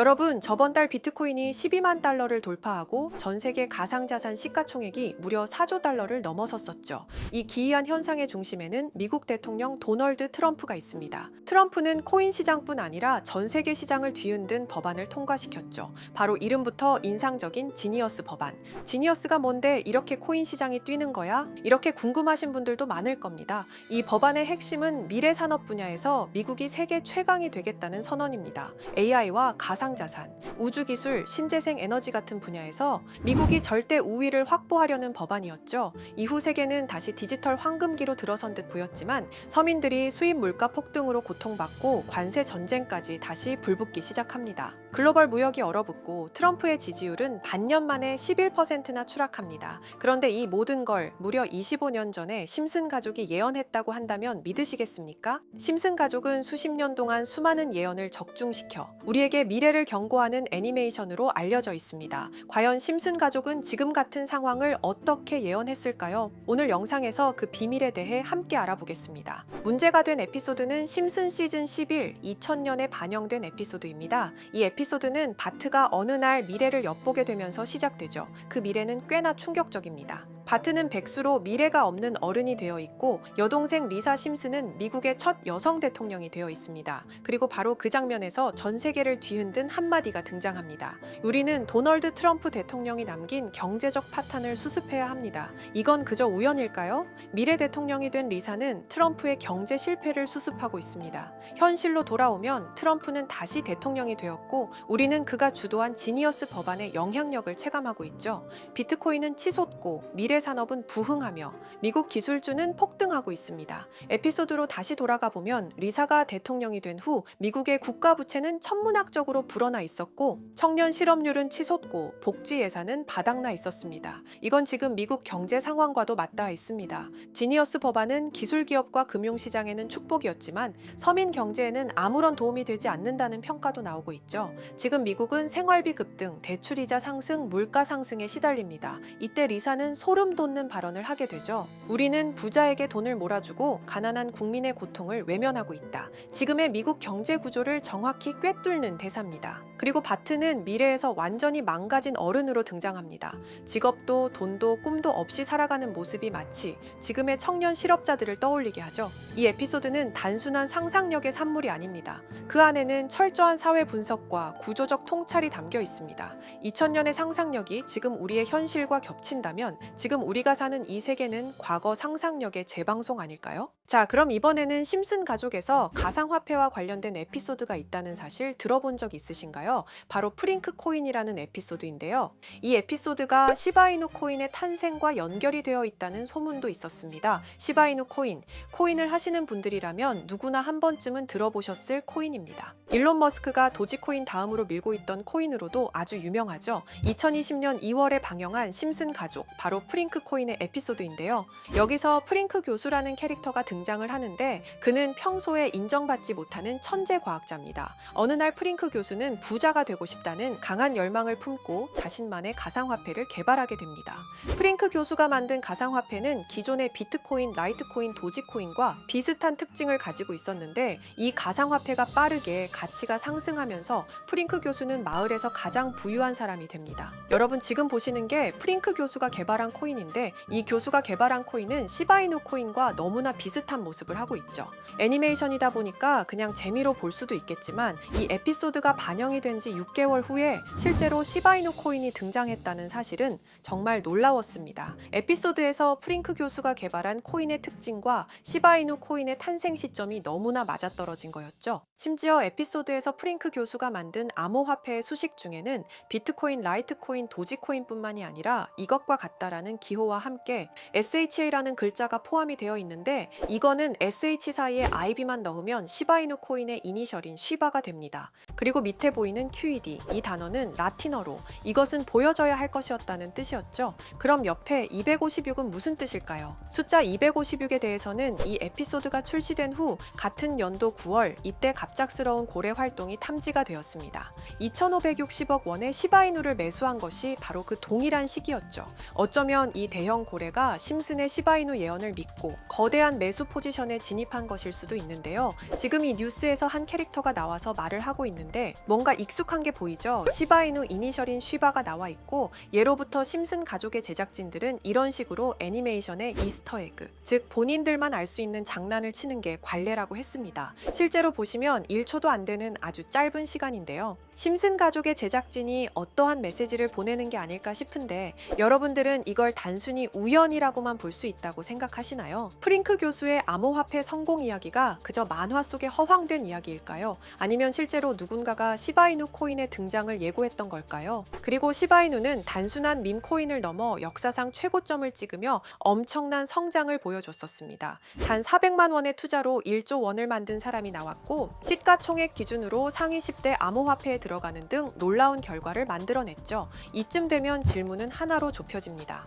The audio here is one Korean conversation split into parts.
여러분, 저번 달 비트코인이 12만 달러를 돌파하고 전 세계 가상자산 시가총액이 무려 4조 달러를 넘어섰었죠. 이 기이한 현상의 중심에는 미국 대통령 도널드 트럼프가 있습니다. 트럼프는 코인 시장뿐 아니라 전 세계 시장을 뒤흔든 법안을 통과시켰죠. 바로 이름부터 인상적인 지니어스 법안. 지니어스가 뭔데 이렇게 코인 시장이 뛰는 거야? 이렇게 궁금하신 분들도 많을 겁니다. 이 법안의 핵심은 미래 산업 분야에서 미국이 세계 최강이 되겠다는 선언입니다. AI와 가상 자산, 우주기술, 신재생 에너지 같은 분야에서 미국이 절대 우위를 확보하려는 법안이었죠. 이후 세계는 다시 디지털 황금기로 들어선 듯 보였지만 서민들이 수입 물가 폭등으로 고통받고 관세 전쟁까지 다시 불붙기 시작합니다. 글로벌 무역이 얼어붙고 트럼프의 지지율은 반년 만에 11%나 추락합니다. 그런데 이 모든 걸 무려 25년 전에 심슨 가족이 예언했다고 한다면 믿으시겠습니까? 심슨 가족은 수십 년 동안 수많은 예언을 적중시켜 우리에게 미래를 경고하는 애니메이션으로 알려져 있습니다. 과연 심슨 가족은 지금 같은 상황을 어떻게 예언했을까요? 오늘 영상에서 그 비밀에 대해 함께 알아보겠습니다. 문제가 된 에피소드는 심슨 시즌 11 2000년에 반영된 에피소드입니다. 이 에피소드 는 바트가 어느 날 미래를 엿보게 되면서 시작되죠. 그 미래는 꽤나 충격적입니다. 바트는 백수로 미래가 없는 어른이 되어 있고 여동생 리사 심슨은 미국의 첫 여성 대통령이 되어 있습니다. 그리고 바로 그 장면에서 전 세계를 뒤흔든 한마디가 등장합니다. 우리는 도널드 트럼프 대통령이 남긴 경제적 파탄을 수습해야 합니다. 이건 그저 우연일까요? 미래 대통령이 된 리사는 트럼프의 경제 실패를 수습하고 있습니다. 현실로 돌아오면 트럼프는 다시 대통령이 되었고 우리는 그가 주도한 지니어스 법안의 영향력을 체감하고 있죠. 비트코인은 치솟고 미래 산업은 부흥하며 미국 기술주는 폭등하고 있습니다. 에피소드로 다시 돌아가 보면 리사가 대통령이 된 후 미국의 국가 부채는 천문학적으로 불어나 있었고 청년 실업률은 치솟고 복지 예산은 바닥나 있었습니다. 이건 지금 미국 경제 상황과도 맞닿아 있습니다. 지니어스 법안은 기술 기업과 금융 시장에는 축복이었지만 서민 경제에는 아무런 도움이 되지 않는다는 평가도 나오고 있죠. 지금 미국은 생활비 급등, 대출이자 상승, 물가 상승에 시달립니다. 이때 리사는 소름 돋는 발언을 하게 되죠. 우리는 부자에게 돈을 몰아주고 가난한 국민의 고통을 외면하고 있다. 지금의 미국 경제 구조를 정확히 꿰뚫는 대사입니다. 그리고 바트는 미래에서 완전히 망가진 어른으로 등장합니다. 직업도 돈도 꿈도 없이 살아가는 모습이 마치 지금의 청년 실업자들을 떠올리게 하죠. 이 에피소드는 단순한 상상력의 산물이 아닙니다. 그 안에는 철저한 사회 분석과 구조적 통찰이 담겨 있습니다. 2000년의 상상력이 지금 우리의 현실과 겹친다면 지금 우리가 사는 이 세계는 과거 상상력의 재방송 아닐까요? 자, 그럼 이번에는 심슨 가족에서 가상화폐와 관련된 에피소드가 있다는 사실 들어본 적 있으신가요? 바로 프링크 코인이라는 에피소드인데요. 이 에피소드가 시바이누 코인의 탄생과 연결이 되어 있다는 소문도 있었습니다. 시바이누 코인, 코인을 하시는 분들이라면 누구나 한 번쯤은 들어보셨을 코인입니다. 일론 머스크가 도지코인 다음으로 밀고 있던 코인으로도 아주 유명하죠. 2020년 2월에 방영한 심슨 가족, 바로 프링크 코인의 에피소드인데요. 여기서 프링크 교수라는 캐릭터가 등장을 하는데 그는 평소에 인정받지 못하는 천재 과학자입니다. 어느 날 프링크 교수는 부자가 되고 싶다는 강한 열망을 품고 자신만의 가상화폐를 개발하게 됩니다. 프링크 교수가 만든 가상화폐는 기존의 비트코인, 라이트코인, 도지코인과 비슷한 특징을 가지고 있었는데 이 가상화폐가 빠르게 가치가 상승하면서 프링크 교수는 마을에서 가장 부유한 사람이 됩니다. 여러분 지금 보시는 게 프링크 교수가 개발한 코인 인데 이 교수가 개발한 코인은 시바이누 코인과 너무나 비슷한 모습을 하고 있죠. 애니메이션이다 보니까 그냥 재미로 볼 수도 있겠지만 이 에피소드가 반영이 된 지 6개월 후에 실제로 시바이누 코인이 등장했다는 사실은 정말 놀라웠습니다. 에피소드에서 프링크 교수가 개발한 코인의 특징과 시바이누 코인의 탄생 시점이 너무나 맞아떨어진 거였죠. 심지어 에피소드에서 프링크 교수가 만든 암호화폐의 수식 중에는 비트코인, 라이트코인, 도지코인뿐만이 아니라 이것과 같다라는 기호와 함께 SHA라는 글자가 포함이 되어 있는데 이거는 SH 사이에 IB만 넣으면 시바이누 코인의 이니셜인 쉬바가 됩니다. 그리고 밑에 보이는 QED 이 단어는 라틴어로 이것은 보여져야 할 것이었다는 뜻이었죠. 그럼 옆에 256은 무슨 뜻일까요? 숫자 256에 대해서는 이 에피소드가 출시된 후 같은 연도 9월 이때 갑작스러운 고래 활동이 탐지가 되었습니다. 2,560억 원의 시바이누를 매수한 것이 바로 그 동일한 시기였죠. 어쩌면 보면 이 대형 고래가 심슨의 시바이누 예언을 믿고 거대한 매수 포지션에 진입한 것일 수도 있는데요. 지금 이 뉴스에서 한 캐릭터가 나와서 말을 하고 있는데 뭔가 익숙한 게 보이죠? 시바이누 이니셜인 쉬바가 나와 있고 예로부터 심슨 가족의 제작진들은 이런 식으로 애니메이션의 이스터에그, 즉 본인들만 알 수 있는 장난을 치는 게 관례라고 했습니다. 실제로 보시면 1초도 안 되는 아주 짧은 시간인데요. 심슨 가족의 제작진이 어떠한 메시지를 보내는 게 아닐까 싶은데 여러분들은 이걸 단순히 우연이라고만 볼 수 있다고 생각하시나요? 프링크 교수의 암호화폐 성공 이야기가 그저 만화 속에 허황된 이야기일까요? 아니면 실제로 누군가가 시바이누 코인의 등장을 예고했던 걸까요? 그리고 시바이누는 단순한 밈 코인을 넘어 역사상 최고점을 찍으며 엄청난 성장을 보여줬었습니다. 단 400만 원의 투자로 1조 원을 만든 사람이 나왔고 시가총액 기준으로 상위 10대 암호화폐에 들어가는 등 놀라운 결과를 만들어냈죠. 이쯤 되면 질문은 하나로 좁혀집니다.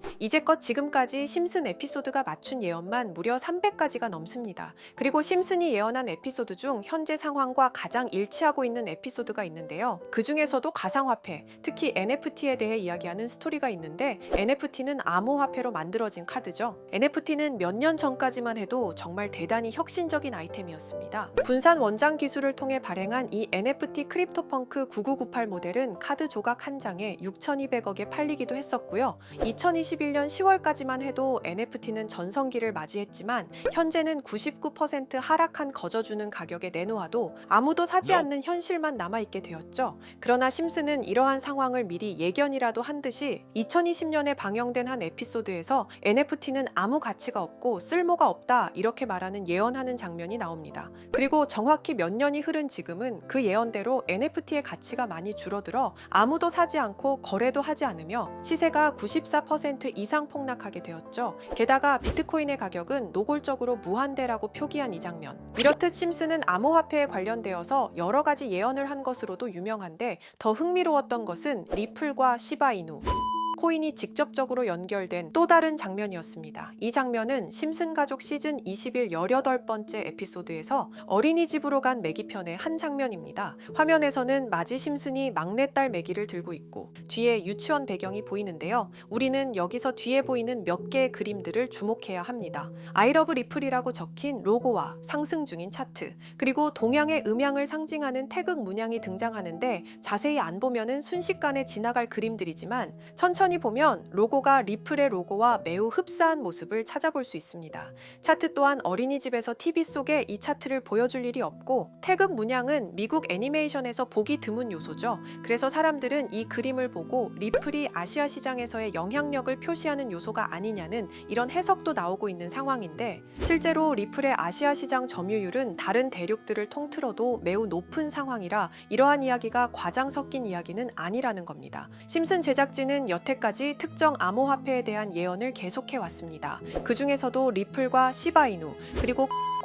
이제껏 지금까지 심슨 에피소드가 맞춘 예언만 무려 300가지가 넘습니다. 그리고 심슨이 예언한 에피소드 중 현재 상황과 가장 일치하고 있는 에피소드가 있는데요. 그 중에서도 가상화폐, 특히 NFT에 대해 이야기하는 스토리가 있는데 NFT는 암호화폐로 만들어진 카드죠. NFT는 몇 년 전까지만 해도 정말 대단히 혁신적인 아이템이었습니다. 분산 원장 기술을 통해 발행한 이 NFT 크립토펑크 9998 모델은 카드 조각 한 장에 6,200억에 팔리기도 했었고요. 2021년 10월까지만 해도 NFT는 전성기를 맞이했지만 현재는 99% 하락한 거저주는 가격에 내놓아도 아무도 사지 않는 현실만 남아있게 되었죠. 그러나 심슨은 이러한 상황을 미리 예견이라도 한 듯이 2020년에 방영된 한 에피소드에서 NFT는 아무 가치가 없고 쓸모가 없다 이렇게 말하는 예언하는 장면이 나옵니다. 그리고 정확히 몇 년이 흐른 지금은 그 예언대로 NFT의 가치가 많이 줄어들어 아무도 사지 않고 거래도 하지 않으며 시세가 94% 이상 폭락하게 되었죠. 게다가 비트코인의 가격은 노골적으로 무한대라고 표기한 이 장면. 이렇듯 심슨은 암호화폐에 관련되어서 여러 가지 예언을 한 것으로도 유명한데 더 흥미로웠던 것은 리플과 시바이누. 코인이 직접적으로 연결된 또 다른 장면이었습니다. 이 장면은 심슨 가족 시즌 21 18번째 에피소드에서 어린이집으로 간 매기 편의 한 장면입니다. 화면에서는 마지 심슨이 막내딸 매기를 들고 있고 뒤에 유치원 배경이 보이는데요. 우리는 여기서 뒤에 보이는 몇 개의 그림들을 주목해야 합니다. 아이러브 리플이라고 적힌 로고와 상승 중인 차트, 그리고 동양의 음양을 상징하는 태극 문양이 등장하는데 자세히 안 보면은 순식간에 지나갈 그림들이지만 천천히 보면 로고가 리플의 로고와 매우 흡사한 모습을 찾아볼 수 있습니다. 차트 또한 어린이집에서 TV 속에 이 차트를 보여줄 일이 없고 태극 문양은 미국 애니메이션에서 보기 드문 요소죠. 그래서 사람들은 이 그림을 보고 리플이 아시아 시장에서의 영향력을 표시하는 요소가 아니냐는 이런 해석도 나오고 있는 상황인데 실제로 리플의 아시아 시장 점유율은 다른 대륙들을 통틀어도 매우 높은 상황이라 이러한 이야기가 과장 섞인 이야기는 아니라는 겁니다. 심슨 제작진은 여태 까지 특정 암호화폐에 대한 예언을 계속해 왔습니다. 그 중에서도 리플과 시바이누 그리고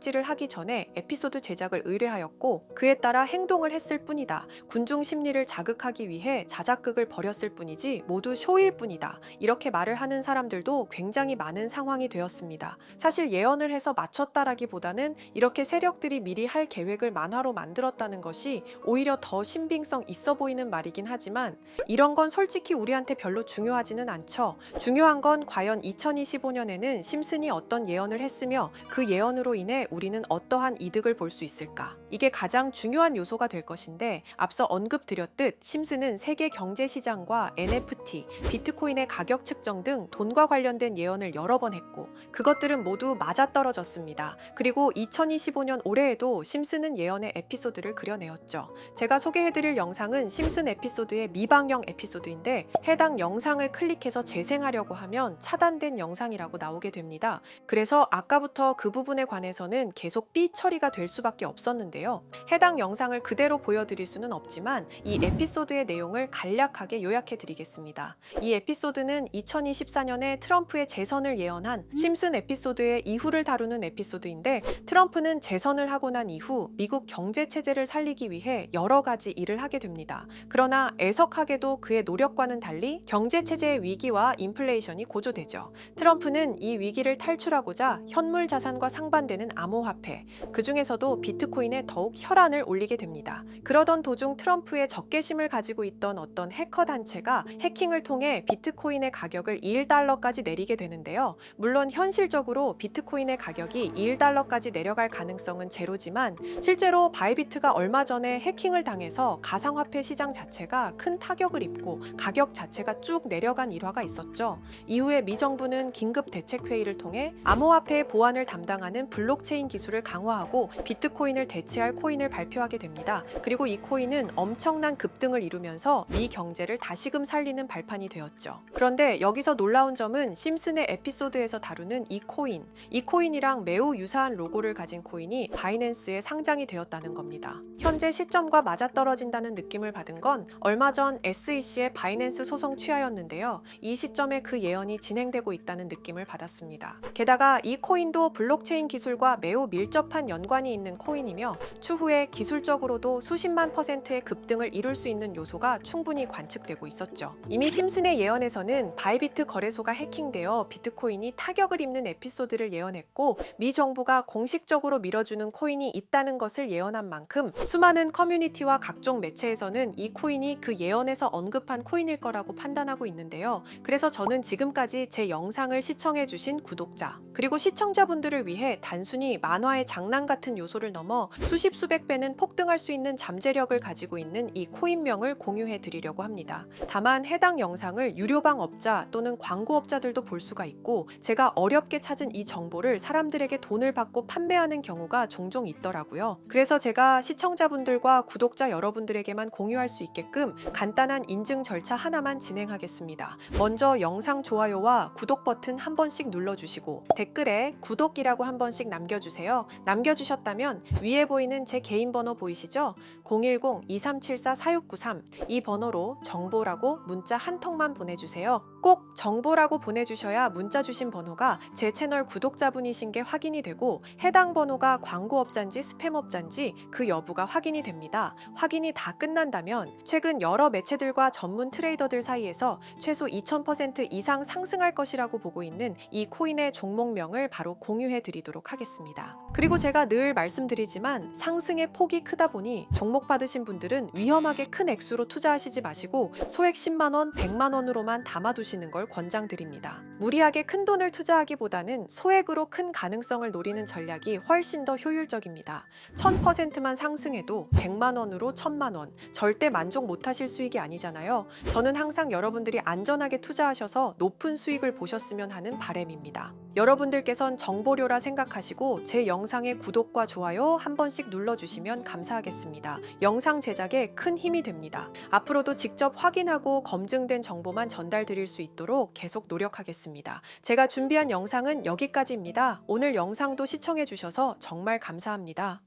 질을 하기 전에 에피소드 제작을 의뢰하였고 그에 따라 행동을 했을 뿐이다. 군중 심리를 자극하기 위해 자작극을 벌였을 뿐이지 모두 쇼일 뿐이다. 이렇게 말을 하는 사람들도 굉장히 많은 상황이 되었습니다. 사실 예언을 해서 맞췄다라기보다는 이렇게 세력들이 미리 할 계획을 만화로 만들었다는 것이 오히려 더 신빙성 있어 보이는 말이긴 하지만 이런 건 솔직히 우리한테 별로 중요하지는 않죠. 중요한 건 과연 2025년에는 심슨이 어떤 예언을 했으며 그 예언으로 인해 우리는 어떠한 이득을 볼 수 있을까? 이게 가장 중요한 요소가 될 것인데 앞서 언급드렸듯 심스는 세계 경제 시장과 NFT, 비트코인의 가격 측정 등 돈과 관련된 예언을 여러 번 했고 그것들은 모두 맞아떨어졌습니다. 그리고 2025년 올해에도 심슨은 예언의 에피소드를 그려내었죠. 제가 소개해드릴 영상은 심슨 에피소드의 미방영 에피소드인데 해당 영상을 클릭해서 재생하려고 하면 차단된 영상이라고 나오게 됩니다. 그래서 아까부터 그 부분에 관해서는 계속 삐 처리가 될 수밖에 없었는데 요. 해당 영상을 그대로 보여드릴 수는 없지만 이 에피소드의 내용을 간략하게 요약해 드리겠습니다. 이 에피소드는 2024년에 트럼프의 재선을 예언한 심슨 에피소드의 이후를 다루는 에피소드인데 트럼프는 재선을 하고 난 이후 미국 경제 체제를 살리기 위해 여러 가지 일을 하게 됩니다. 그러나 애석하게도 그의 노력과는 달리 경제 체제의 위기와 인플레이션이 고조되죠. 트럼프는 이 위기를 탈출하고자 현물 자산과 상반되는 암호화폐, 그 중에서도 비트코인에 더욱 혈안을 올리게 됩니다. 그러던 도중 트럼프의 적개심을 가지고 있던 어떤 해커 단체가 해킹을 통해 비트코인의 가격을 1달러까지 내리게 되는데요. 물론 현실적으로 비트코인의 가격이 1달러까지 내려갈 가능성은 제로지만 실제로 바이비트가 얼마 전에 해킹을 당해서 가상화폐 시장 자체가 큰 타격을 입고 가격 자체가 쭉 내려간 일화가 있었죠. 이후에 미 정부는 긴급 대책 회의를 통해 암호화폐 보안을 담당하는 블록체인 기술을 강화하고 비트코인을 대체할 코인을 발표하게 됩니다. 그리고 이 코인은 엄청난 급등을 이루면서 미 경제를 다시금 살리는 발판이 되었죠. 그런데 여기서 놀라운 점은 심슨의 에피소드에서 다루는 이 코인, 이 코인이랑 매우 유사한 로고를 가진 코인이 바이낸스에 상장이 되었다는 겁니다. 현재 시점과 맞아떨어진다는 느낌을 받은 건 얼마 전 SEC의 바이낸스 소송 취하였는데요. 이 시점에 그 예언이 진행되고 있다는 느낌을 받았습니다. 게다가 이 코인도 블록체인 기술과 매우 밀접한 연관이 있는 코인이며 추후에 기술적으로도 수십만 퍼센트의 급등을 이룰 수 있는 요소가 충분히 관측되고 있었죠. 이미 심슨의 예언에서는 바이비트 거래소가 해킹되어 비트코인이 타격을 입는 에피소드를 예언했고 미 정부가 공식적으로 밀어주는 코인이 있다는 것을 예언한 만큼 수많은 커뮤니티와 각종 매체에서는 이 코인이 그 예언에서 언급한 코인일 거라고 판단하고 있는데요. 그래서 저는 지금까지 제 영상을 시청해주신 구독자 그리고 시청자분들을 위해 단순히 만화의 장난 같은 요소를 넘어 수십 수백 배는 폭등할 수 있는 잠재력을 가지고 있는 이 코인명을 공유해 드리려고 합니다. 다만 해당 영상을 유료방 업자 또는 광고업자들도 볼 수가 있고 제가 어렵게 찾은 이 정보를 사람들에게 돈을 받고 판매하는 경우가 종종 있더라고요. 그래서 제가 시청자분들과 구독자 여러분들에게만 공유할 수 있게끔 간단한 인증 절차 하나만 진행하겠습니다. 먼저 영상 좋아요와 구독 버튼 한 번씩 눌러주시고 댓글에 구독이라고 한 번씩 남겨주세요. 남겨주셨다면 위에 보이는 제 개인 번호 보이시죠? 010-2374-4693 이 번호로 정보라고 문자 한 통만 보내주세요. 꼭 정보라고 보내주셔야 문자 주신 번호가 제 채널 구독자분이신 게 확인이 되고 해당 번호가 광고업자인지 스팸업자인지 그 여부가 확인이 됩니다. 확인이 다 끝난다면 최근 여러 매체들과 전문 트레이더들 사이에서 최소 2000% 이상 상승할 것이라고 보고 있는 이 코인의 종목명을 바로 공유해 드리도록 하겠습니다. 그리고 제가 늘 말씀드리지만 상승의 폭이 크다 보니 종목 받으신 분들은 위험하게 큰 액수로 투자하시지 마시고 소액 10만원, 100만원으로만 담아두 시는 걸 권장드립니다. 무리하게 큰 돈을 투자하기보다는 소액으로 큰 가능성을 노리는 전략이 훨씬 더 효율적입니다. 1000%만 상승해도 100만 원으로 1000만 원, 절대 만족 못 하실 수익이 아니잖아요. 저는 항상 여러분들이 안전하게 투자하셔서 높은 수익을 보셨으면 하는 바램입니다. 여러분들께선 정보료라 생각하시고 제 영상의 구독과 좋아요 한 번씩 눌러주시면 감사하겠습니다. 영상 제작에 큰 힘이 됩니다. 앞으로도 직접 확인하고 검증된 정보만 전달드릴 수 있도록 계속 노력하겠습니다. 제가 준비한 영상은 여기까지입니다. 오늘 영상도 시청해주셔서 정말 감사합니다.